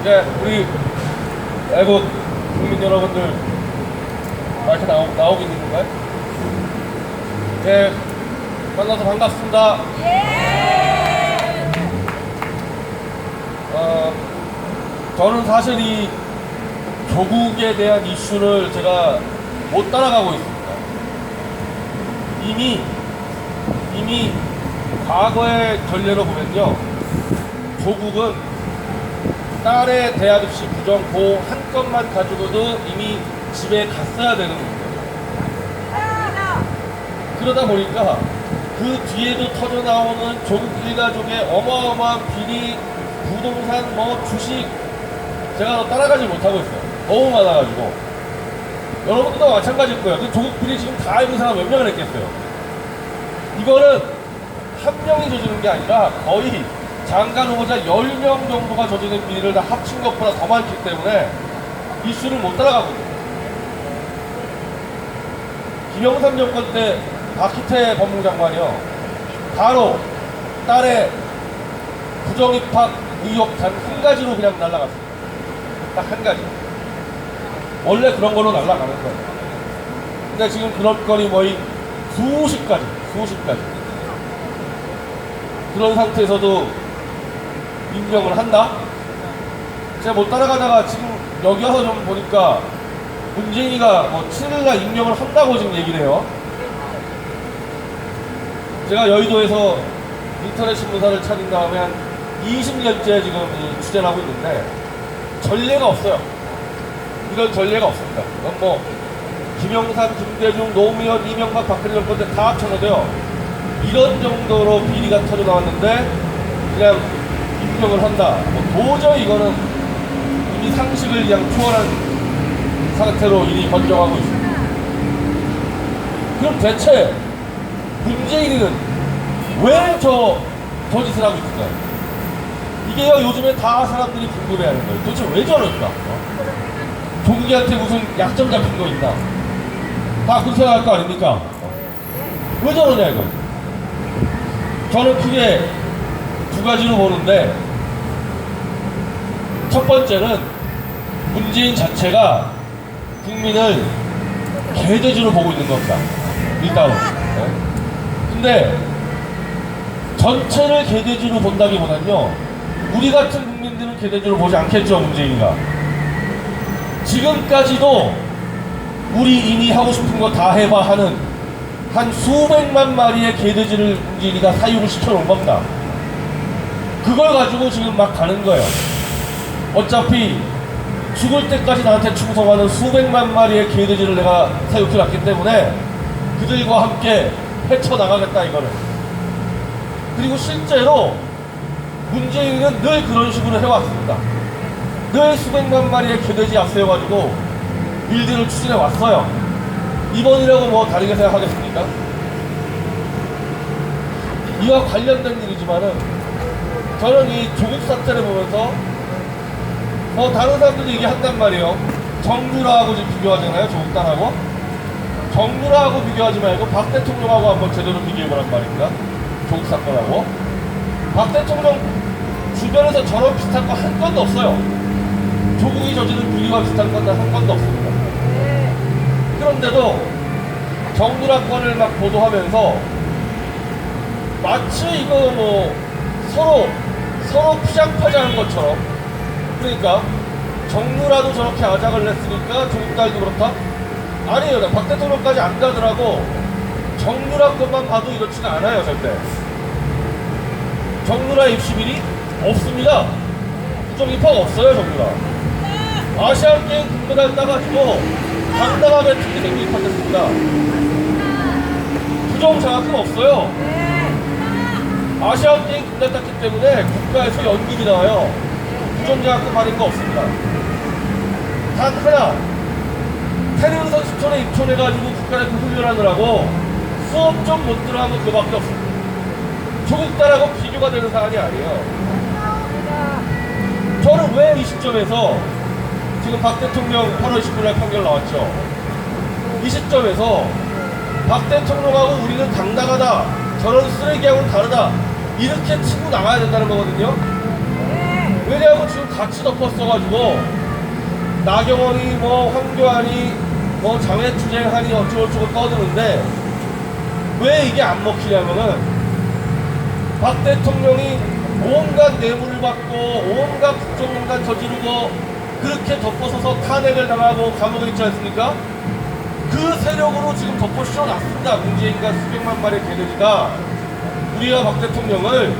이제 우리 애국 국민 여러분들 마이크 나오, 나오고 있는 건가요? 네, 만나서 반갑습니다. 어, 저는 사실 이 조국에 대한 이슈를 제가 못 따라가고 있습니다. 이미 이미 과거의 전례로 보면요, 조국은 딸의 대학 입시 부정 고한 건만 가지고도 이미 집에 갔어야 되는 거예요. 그러다 보니까 그 뒤에도 터져 나오는 조국 일가족의 어마어마한 비리, 부동산, 뭐 주식 제가 따라가지 못하고 있어요. 너무 많아가지고 여러분들도 마찬가지일 거예요. 그 조국 비리 지금 다 알고 있는 사람 몇 명을 했겠어요. 이거는 한 명이 저지른 게 아니라 거의 장관 후보자 10명 정도가 저지른 비리를 다 합친 것보다 더 많기 때문에 이슈를 못 따라가거든요. 김영삼 정권 때 박희태 법무장관이요. 바로 딸의 부정입학 의혹 단 한 가지로 그냥 날라갔습니다. 딱한 가지. 원래 그런 걸로 날라가는 거예요. 근데 지금 그런 건이 거의 수십 가지, 수십 가지. 그런 상태에서도 임명을 한다? 제가 못 따라가다가 지금 여기 와서 좀 보니까 문재인이가 뭐 7일날 임명을 한다고 지금 얘기를 해요. 제가 여의도에서 인터넷 신문사를 차린 다음에 한 20년째 지금 이 취재를 하고 있는데 전례가 없어요. 이런 전례가 없습니다. 뭐 김영삼, 김대중, 노무현, 이명박, 박근혜 정권 때다 합쳐서도요. 이런 정도로 비리가 터져 나왔는데 그냥 임명을 한다. 뭐 도저히 이거는 이미 상식을 그냥 초월한 상태로 일이 번져가고 있습니다. 그럼 대체 문재인이는 왜 저, 저 짓을 하고 있을까요? 이게요, 요즘에 다 사람들이 궁금해 하는 거예요. 도대체 왜 저럴까? 어? 조국이한테 무슨 약점 잡힌 거 있나? 다 그렇게 생각할 거 아닙니까? 왜 저러냐, 이거. 저는 크게 두 가지로 보는데, 첫 번째는 문재인 자체가 국민을 개돼지로 보고 있는 겁니다. 일단은. 네. 근데 전체를 개돼지로 본다기보다는요, 우리 같은 국민들은 개돼지로 보지 않겠죠, 문재인이가. 지금까지도 우리 이미 하고 싶은 거 다 해봐 하는 한 수백만 마리의 개돼지를 문재인이가 사육을 시켜놓은 겁니다. 그걸 가지고 지금 막 가는 거예요. 어차피 죽을 때까지 나한테 충성하는 수백만 마리의 개돼지를 내가 사육해놨기 때문에 그들과 함께 헤쳐나가겠다 이거는 그리고 실제로 문재인은 늘 그런 식으로 해왔습니다. 늘 수백만 마리의 개돼지 앞세워가지고 일들을 추진해 왔어요. 이번이라고 뭐 다르게 생각하겠습니까? 이와 관련된 일이지만은 저는 이 조국 사태를 보면서 뭐 다른 사람들도 얘기한단 말이에요 정유라하고 지금 비교하잖아요 조국 딸하고 정유라하고 비교하지 말고 박 대통령하고 한번 제대로 비교해보란 말입니다. 조국 사건하고. 박 대통령 주변에서 저런 비슷한 거 한 건도 없어요. 조국이 저지른 비리와 비슷한 건도 한 건도 없습니다. 그런데도 정유라 건을 막 보도하면서 마치 이거 뭐 서로 서로 피장파장한 것처럼 그러니까 정유라도 저렇게 아작을 냈으니까 조국 딸도 그렇다? 아니에요. 나박 대통령까지 안 가더라고. 정유라 것만 봐도 이렇지가 않아요, 절대. 정유라 입시 비리? 없습니다. 부정 입학 없어요, 정유라. 아시안 게임 금메달 따가지고 당당하게 특기생도 입학했습니다. 부정 장학금 없어요. 아시안 게임 금메달 땄기 때문에 국가에서 연금이 나와요. 장학금 받은 거 없습니다. 단 하나, 테니스 선수촌에 입촌해가지고 국가대표 훈련하느라고 수업 좀 못 들어간 거 그거밖에 없습니다. 조국 딸하고 비교가 되는 사안이 아니에요. 저는 왜 이 시점에서 지금 박 대통령 8월 19일 판결 나왔죠. 이 시점에서 박 대통령하고 우리는 당당하다. 저런 쓰레기하고는 다르다. 이렇게 치고 나가야 된다는 거거든요. 왜냐하면 지금 같이 덮었어가지고 나경원이 뭐 황교안이 뭐 장외투쟁하니 어쩌고저쩌고 떠드는데 왜 이게 안 먹히냐면은 박 대통령이 온갖 뇌물을 받고 온갖 국정농단 저지르고 그렇게 덮어서서 탄핵을 당하고 감옥에 있지 않습니까? 그 세력으로 지금 덮어 씌워놨습니다. 문재인과 수백만 마리의 개돼지가 우리가 박 대통령을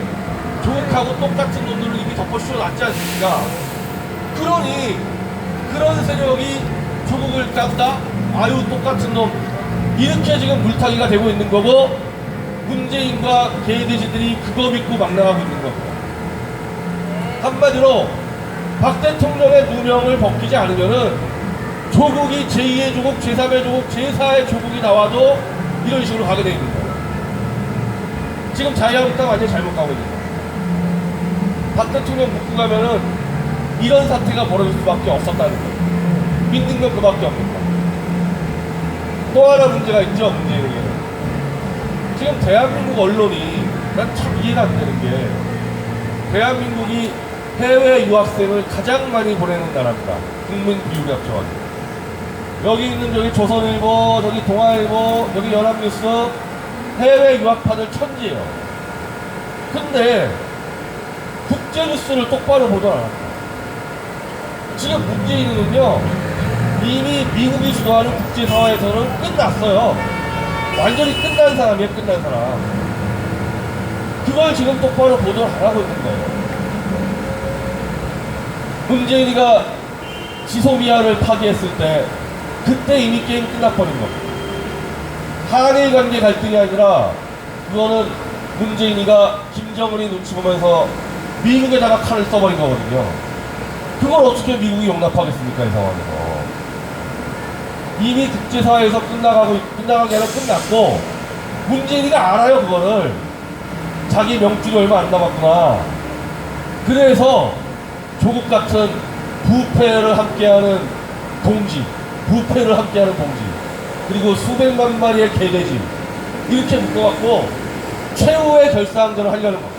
조국하고 똑같은 덮어 씌워놨지 않습니까? 그러니 그런 세력이 조국을 깎다 아유 똑같은 놈 이렇게 지금 물타기가 되고 있는 거고 문재인과 개돼지들이 그거 믿고 막 나가고 있는 겁니다. 한마디로 박 대통령의 누명을 벗기지 않으면은 조국이 제2의 조국, 제3의 조국, 제4의 조국이 나와도 이런 식으로 가게 돼 있는 거예요. 지금 자유한국당 완전히 잘못 가고 있는 거예요. 박 대통령 묶고 가면은 이런 사태가 벌어질 수밖에 없었다는 거예요. 믿는 건 그밖에 거예요. 또 하나 문제가 있죠, 문제는. 지금 대한민국 언론이 난 참 이해가 안 되는 게 대한민국이 해외 유학생을 가장 많이 보내는 나라입니다. 국민 비율이 합쳐가지고. 여기 있는 저기 조선일보, 저기 동아일보, 여기 연합뉴스 해외 유학파들 천지예요. 근데 국제 뉴스를 똑바로 보도 안 합니다. 지금 문재인은요 이미 미국이 주도하는 국제 사회에서는 끝났어요. 완전히 끝난 사람이에요, 끝난 사람. 그걸 지금 똑바로 보도를 안 하고 있는 거예요. 문재인이가 지소미아를 파기했을 때 그때 이미 게임 끝나버린 겁니다. 한일 관계 갈등이 아니라 그거는 문재인이가 김정은이 눈치 보면서 미국에다가 칼을 써버린 거거든요. 그걸 어떻게 미국이 용납하겠습니까, 이 상황에서. 이미 국제사회에서 끝나가고, 아니라 끝났고, 문재인이가 알아요, 그거를. 자기 명줄이 얼마 안 남았구나. 그래서 조국 같은 부패를 함께하는 동지, 부패를 함께하는 동지, 그리고 수백만 마리의 개돼지, 이렇게 묶어갖고 최후의 결사항전을 하려는 겁니다.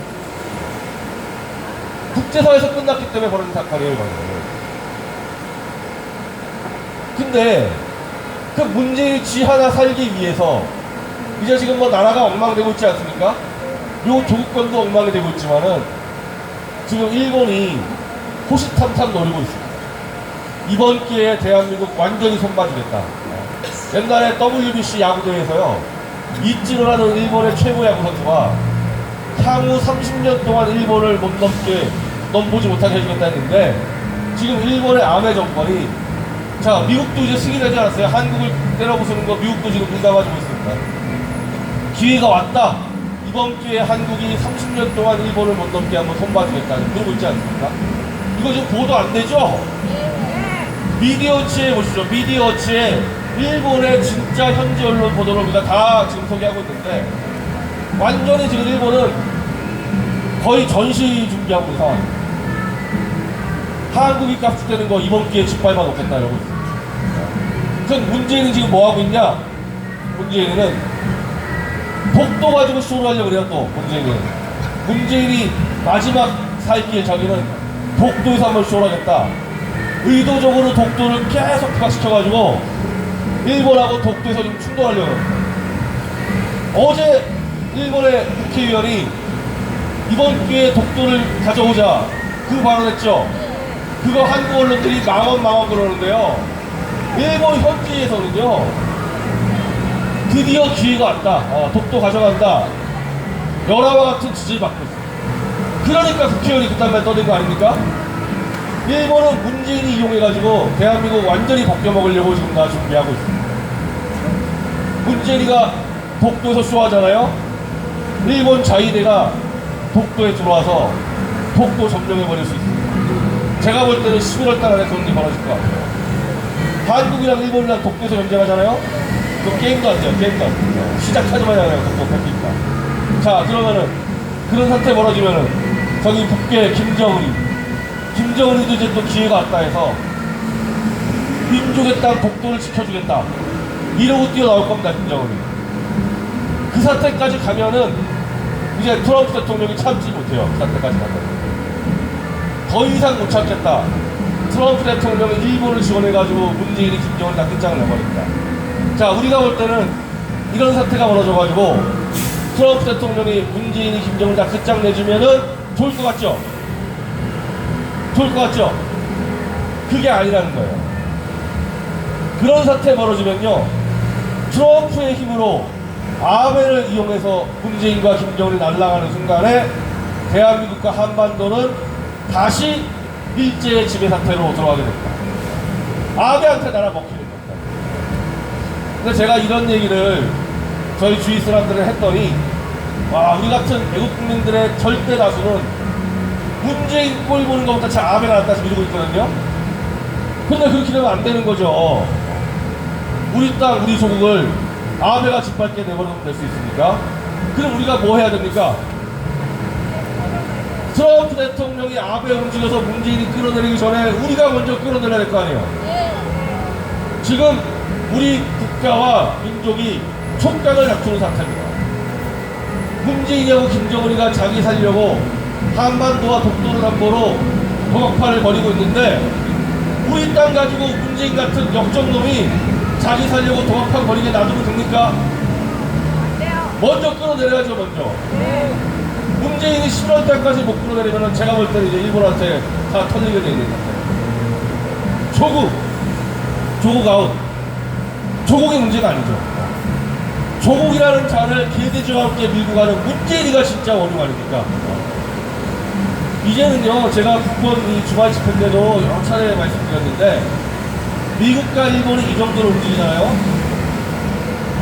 국제사회에서 끝났기 때문에 벌어진 사건이에요, 이거는. 근데 그 문재인 지 하나 살기 위해서 이제 지금 뭐 나라가 엉망되고 있지 않습니까? 요 조국권도 엉망이 되고 있지만은 지금 일본이 호시탐탐 노리고 있습니다. 이번 기회에 대한민국 완전히 손봐주겠다. 옛날에 WBC 야구대회에서요, 이찌로라는 일본의 최고 야구 선수가 향후 30년 동안 일본을 못 넘게 넘보지 못하게 해주겠다 했는데 지금 일본의 아메 정권이 자 미국도 이제 승인하지 않았어요. 한국을 때려부수는 거 미국도 지금 눈 감아주고 있습니다. 기회가 왔다. 이번 기회에 한국이 30년 동안 일본을 못 넘게 한번 손봐주겠다 그러고 있지 않습니까? 이거 지금 보도 안 되죠? 미디어치에 보시죠. 미디어치에 일본의 진짜 현지 언론 보도를 우리가 다 지금 소개하고 있는데 완전히 지금 일본은 거의 전시 준비하고 있는 상황입니다. 한국이 값죽되는 거 이번 기회에 짓밟아 놓겠다 있습니다. 그럼 문재인은 지금 뭐 하고 있냐? 문재인은 독도 가지고 쇼를 하려고 그래요 또 문재인은. 문재인이 마지막 살길 자기는 독도에서 한번 쇼를 하겠다. 의도적으로 독도를 계속 부각시켜가지고 일본하고 독도에서 지금 충돌하려고. 어제 일본의 국회의원이 이번 기회에 독도를 가져오자 그 발언했죠. 그거 한국 언론들이 망언 망언 그러는데요. 일본 현지에서는요. 드디어 기회가 왔다. 어, 독도 가져간다. 열화와 같은 지지를 받고 있습니다. 그러니까 국회의원이 그딴 말 떠든 거 아닙니까? 일본은 문재인이 이용해가지고 대한민국 완전히 벗겨먹으려고 지금 다 준비하고 있습니다. 문재인이가 독도에서 쇼하잖아요. 일본 자위대가 독도에 들어와서 독도 점령해버릴 수 있습니다. 제가 볼 때는 11월 달 안에 일이 벌어질 것 같아요. 한국이랑 일본이랑 독도에서 전쟁하잖아요. 그 게임도 안 돼요. 게임도 안 돼요. 시작하자마자 그냥 독도 뺏기니까. 자 그러면은 그런 사태 벌어지면은 저기 북계 김정은이 김정은이도 이제 또 기회가 왔다 해서 민족의 땅 독도를 지켜주겠다. 이러고 뛰어나올 겁니다, 김정은이. 그 사태까지 가면은 이제 트럼프 대통령이 참지 못해요. 그 사태까지 가면. 더더 이상 못 참겠다. 트럼프 대통령이 일본을 지원해가지고 문재인이 김정은 다 끝장을 내버립니다. 자, 우리가 볼 때는 이런 사태가 벌어져가지고 트럼프 대통령이 문재인이 김정은 다 끝장 내주면은 좋을 것 같죠? 좋을 것 같죠? 그게 아니라는 거예요. 그런 사태 벌어지면요. 트럼프의 힘으로 아베를 이용해서 문재인과 김정은이 날아가는 순간에 대한민국과 한반도는 다시 일제의 지배 상태로 들어가게 됩니다. 아베한테 나라 먹히는 겁니다. 근데 제가 이런 얘기를 저희 주위 사람들을 했더니 와 우리 같은 외국 국민들의 절대 다수는 문재인 꼴 보는 것보다 참 아베가 낫다 밀고 있거든요. 근데 그렇게 되면 안 되는 거죠. 우리 땅, 우리 조국을 아베가 짓밟게 내버리면 될 수 있습니까? 그럼 우리가 뭐 해야 됩니까? 트럼프 대통령이 아베 움직여서 문재인이 끌어내리기 전에 우리가 먼저 끌어내려야 될 거 아니에요? 지금 우리 국가와 민족이 촉각을 다투는 상태입니다. 문재인하고 김정은이가 자기 살려고 한반도와 독도를 담보로 도박판을 벌이고 있는데 우리 땅 가지고 문재인 같은 역정놈이 자기 살려고 도박판 벌이게 놔두면 됩니까? 먼저 끌어내려야죠 먼저 문재인이 10월 달까지 못 끌어내리면 제가 볼 때는 이제 일본한테 다 터지게 되는 것 같아요 조국 조국 아웃 조국이 문제가 아니죠 조국이라는 자를 개돼지와 함께 밀고 가는 문재인이가 진짜 원흉 아닙니까? 이제는요, 제가 이 주말 집회 때도 여러 차례 말씀드렸는데, 미국과 일본이 이 정도로 움직이잖아요?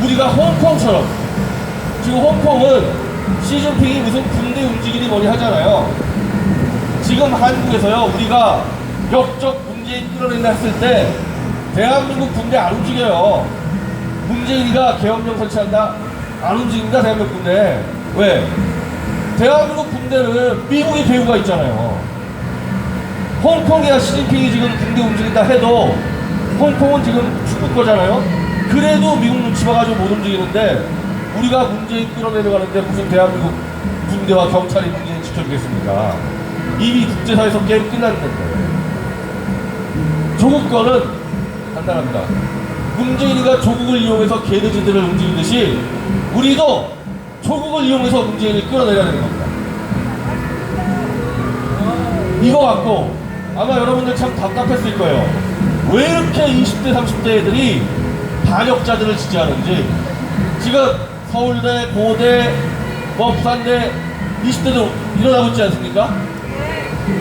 우리가 홍콩처럼, 지금 홍콩은 시진핑이 무슨 군대 움직이니 뭐니 하잖아요. 지금 한국에서요, 우리가 역적 문재인 끌어낸다 했을 때, 대한민국 군대 안 움직여요. 문재인이가 계엄령 설치한다? 안 움직입니다, 대한민국 군대. 왜? 대한민국 군대는 미국의 배후가 있잖아요. 홍콩이나 시진핑이 지금 군대 움직인다 해도 홍콩은 지금 중국 거잖아요. 그래도 미국 눈치 봐가지고 못 움직이는데 우리가 문재인 끌어내려가는데 무슨 대한민국 군대와 경찰이 문재인 지켜주겠습니까? 이미 국제사회에서 게임 끝났는데 조국 거는 간단합니다. 문재인이가 조국을 이용해서 개돼지들을 움직이듯이 우리도 조국을 이용해서 문재인을 끌어내려야 되는 겁니다. 이거 갖고 아마 여러분들 참 답답했을 거예요. 왜 이렇게 20대, 30대 애들이 반역자들을 지지하는지 지금 서울대, 고대, 뭐 부산대 20대도 일어나고 있지 않습니까?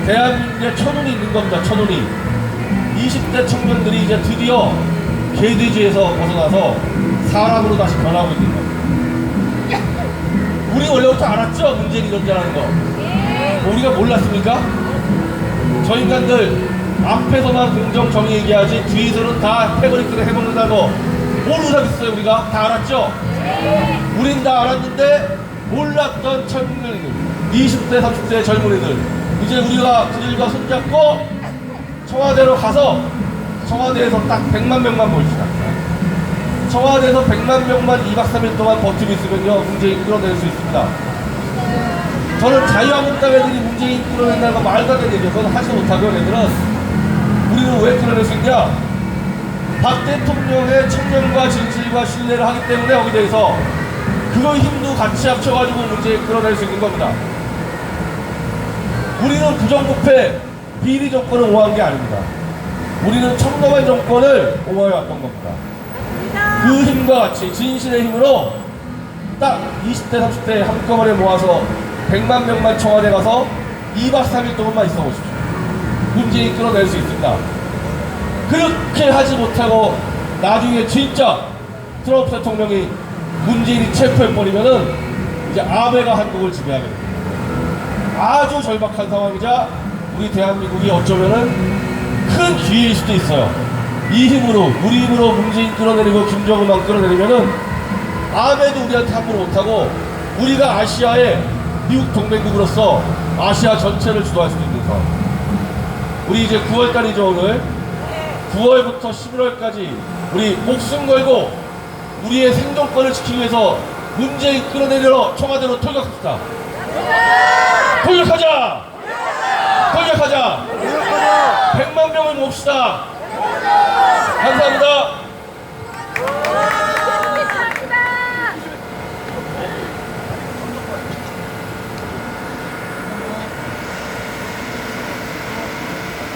대한민국에 천운이 있는 겁니다. 천운이. 20대 청년들이 이제 드디어 개돼지에서 벗어나서 사람으로 다시 변하고 있는 겁니다. 우리 원래부터 알았죠? 문재인이 존재하는 거. 뭐 우리가 몰랐습니까? 저 인간들 앞에서만 공정 정의 얘기하지 뒤에서는 다 패거리끼리 해먹는다고 모르고 사겠어요 우리가? 다 알았죠? 우린 다 알았는데 몰랐던 청년들 20대 30대 젊은이들. 이제 우리가 그들과 손잡고 청와대로 가서 청와대에서 딱 100만 명만 모입시다. 청와대에서 100만 명만 2박 3일 동안 버티고 있으면요 문재인 끌어낼 수 있습니다. 저는 자유한국당 애들이 문재인 끌어낸다는 거 말도 안 되는 얘기예요. 그건 하지 못하고 얘들은. 우리는 왜 끌어낼 수 있냐 박 대통령의 청년과 진실과 신뢰를 하기 때문에 여기 대해서 그거 힘도 같이 합쳐가지고 문재인 끌어낼 수 있는 겁니다. 우리는 부정부패 비리 정권을 옹호한 게 아닙니다. 우리는 청렴한 정권을 옹호해 왔던 겁니다. 그 힘과 같이 진실의 힘으로 딱 20대 30대 한꺼번에 모아서 100만 명만 청와대 가서 2박 3일 동안만 있어 보십시오. 문재인 끌어낼 수 있습니다 그렇게 하지 못하고 나중에 진짜 트럼프 대통령이 문재인이 체포해버리면은 이제 아베가 한국을 지배하게 됩니다 아주 절박한 상황이자 우리 대한민국이 어쩌면은 큰 기회일 수도 있어요. 이 힘으로 우리 힘으로 문재인 끌어내리고 김정은만 끌어내리면은 아베도 우리한테 함부로 못하고 우리가 아시아의 미국 동맹국으로서 아시아 전체를 주도할 수도 있는 상황. 우리 이제 9월달이죠 오늘. 9월부터 11월까지 우리 목숨 걸고 우리의 생존권을 지키기 위해서 문제 끌어내려 청와대로 통역합시다. 통역하자! 통역하자! 100만 명을 몹시다! 감사합니다.